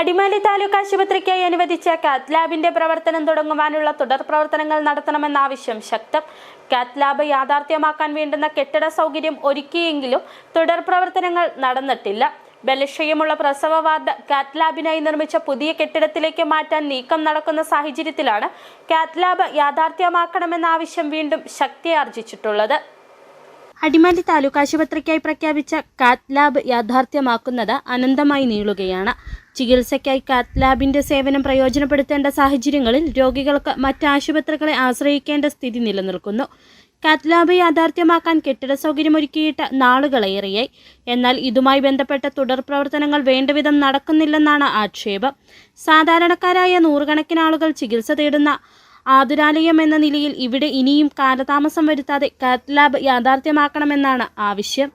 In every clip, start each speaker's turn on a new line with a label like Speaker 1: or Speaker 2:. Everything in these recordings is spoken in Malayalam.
Speaker 1: അടിമാലി താലൂക്ക് ആശുപത്രിക്കായി അനുവദിച്ച കാത്ത് ലാബിന്റെ പ്രവർത്തനം തുടങ്ങുവാനുള്ള തുടർ പ്രവർത്തനങ്ങൾ നടത്തണമെന്ന ആവശ്യം ശക്തം. കാത്ത് ലാബ് യാഥാർത്ഥ്യമാക്കാൻ വേണ്ടുന്ന കെട്ടിട സൗകര്യം ഒരുക്കിയെങ്കിലും തുടർ പ്രവർത്തനങ്ങൾ നടന്നിട്ടില്ല. ബലക്ഷയമുള്ള പ്രസവ വാർഡ് കാത്ത് ലാബിനായി നിർമ്മിച്ച പുതിയ കെട്ടിടത്തിലേക്ക് മാറ്റാൻ നീക്കം നടക്കുന്ന സാഹചര്യത്തിലാണ് കാത്ത് ലാബ് യാഥാർത്ഥ്യമാക്കണമെന്ന ആവശ്യം വീണ്ടും ശക്തിയാർജിച്ചിട്ടുള്ളത്. അടിമാലി താലൂക്ക് ആശുപത്രിക്കായി പ്രഖ്യാപിച്ച കാത്ത് ലാബ് യാഥാർത്ഥ്യമാക്കുന്നത് അനന്തമായി നീളുകയാണ്. ചികിത്സയ്ക്കായി കാത്ത് ലാബിന്റെ സേവനം പ്രയോജനപ്പെടുത്തേണ്ട സാഹചര്യങ്ങളിൽ രോഗികൾക്ക് മറ്റ് ആശുപത്രികളെ ആശ്രയിക്കേണ്ട സ്ഥിതി നിലനിൽക്കുന്നു. കാത്ത് ലാബ് യാഥാർത്ഥ്യമാക്കാൻ കെട്ടിട സൗകര്യമൊരുക്കിയിട്ട് നാളുകളേറെയായി. എന്നാൽ ഇതുമായി ബന്ധപ്പെട്ട തുടർ പ്രവർത്തനങ്ങൾ വേണ്ടവിധം നടക്കുന്നില്ലെന്നാണ് ആക്ഷേപം. സാധാരണക്കാരായ നൂറുകണക്കിന് ആളുകൾ ചികിത്സ തേടുന്ന ആതുരാലയം എന്ന നിലയിൽ ഇവിടെ ഇനിയും കാലതാമസം വരുത്താതെ കാത്ത് ലാബ് യാഥാർത്ഥ്യമാക്കണമെന്നാണ് ആവശ്യം.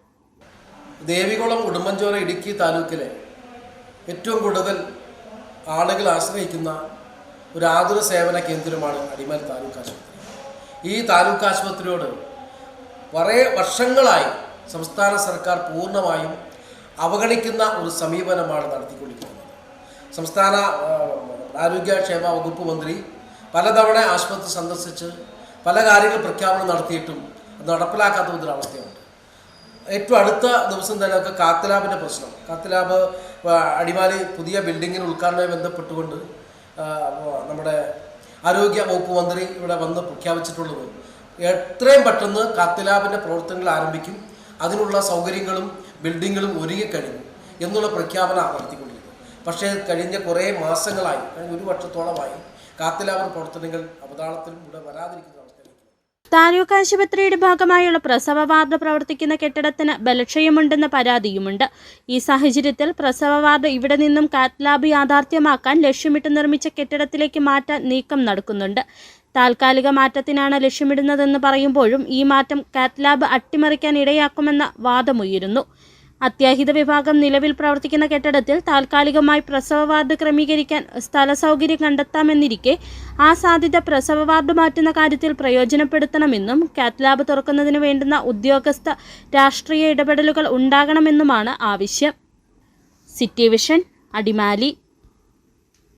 Speaker 2: ദേവികുളം ഉടുമ്പൻചോറ ഇടുക്കി താലൂക്കിലെ ഏറ്റവും കൂടുതൽ ആളുകൾ ആശ്രയിക്കുന്ന ഒരു ആതുര സേവന കേന്ദ്രമാണ് അടിമാലി താലൂക്ക് ആശുപത്രി. ഈ താലൂക്ക് ആശുപത്രിയോട് കുറേ വർഷങ്ങളായി സംസ്ഥാന സർക്കാർ പൂർണമായും അവഗണിക്കുന്ന ഒരു സമീപനമാണ് നടത്തിക്കൊണ്ടിരിക്കുന്നത്. സംസ്ഥാന ആരോഗ്യക്ഷേമ വകുപ്പ് മന്ത്രി പലതവണ ആശുപത്രി സന്ദർശിച്ച് പല കാര്യങ്ങൾ പ്രഖ്യാപനം നടത്തിയിട്ടും അത് നടപ്പിലാക്കാത്ത അവസ്ഥയുണ്ട്. ഏറ്റവും അടുത്ത ദിവസം തന്നെ ഒക്കെ കാത്തലാബിന്റെ പ്രശ്നം. കാത്തലാബ് അടിമാലി പുതിയ ബിൽഡിങ്ങിന് ഉദ്ഘാടനവുമായി ബന്ധപ്പെട്ടുകൊണ്ട് നമ്മുടെ ആരോഗ്യ വകുപ്പ് മന്ത്രി ഇവിടെ വന്ന് പ്രഖ്യാപിച്ചിട്ടുള്ളത് എത്രയും പെട്ടെന്ന് കാത്തലാബിന്റെ പ്രവർത്തനങ്ങൾ ആരംഭിക്കും. അതിനുള്ള സൗകര്യങ്ങളും ബിൽഡിങ്ങുകളും ഒരുങ്ങിക്കഴിഞ്ഞു എന്നുള്ള പ്രഖ്യാപനം നടത്തിക്കൊണ്ടിരിക്കുന്നു. പക്ഷേ കഴിഞ്ഞ കുറേ മാസങ്ങളായി ഒരു വർഷത്തോളമായി കാത്തലാബിന്റെ പ്രവർത്തനങ്ങൾ അവതാളത്തിലും ഇവിടെ വരാതിരിക്കുന്ന
Speaker 1: താലൂക്ക് ആശുപത്രിയുടെ ഭാഗമായുള്ള പ്രസവ വാർഡ് പ്രവർത്തിക്കുന്ന കെട്ടിടത്തിന് ബലക്ഷയമുണ്ടെന്ന പരാതിയുമുണ്ട്. ഈ സാഹചര്യത്തിൽ പ്രസവ വാർഡ് ഇവിടെ നിന്നും കാറ്റ്ലാബ് യാഥാർത്ഥ്യമാക്കാൻ ലക്ഷ്യമിട്ട് നിർമ്മിച്ച കെട്ടിടത്തിലേക്ക് മാറ്റാൻ നീക്കം നടക്കുന്നുണ്ട്. താൽക്കാലിക മാറ്റത്തിനാണ് ലക്ഷ്യമിടുന്നതെന്ന് പറയുമ്പോഴും ഈ മാറ്റം കാറ്റ്ലാബ് അട്ടിമറിക്കാൻ ഇടയാക്കുമെന്ന വാദമുയരുന്നു. അത്യാഹിത വിഭാഗം നിലവിൽ പ്രവർത്തിക്കുന്ന കെട്ടിടത്തിൽ താൽക്കാലികമായി പ്രസവ വാർഡ് ക്രമീകരിക്കാൻ സ്ഥല സൗകര്യം കണ്ടെത്താമെന്നിരിക്കെ ആ സാധ്യത പ്രസവ വാർഡ് മാറ്റുന്ന കാര്യത്തിൽ പ്രയോജനപ്പെടുത്തണമെന്നും കാറ്റ്ലാബ് തുറക്കുന്നതിന് വേണ്ടുന്ന ഉദ്യോഗസ്ഥ രാഷ്ട്രീയ ഇടപെടലുകൾ ഉണ്ടാകണമെന്നുമാണ് ആവശ്യം. City vision Adimali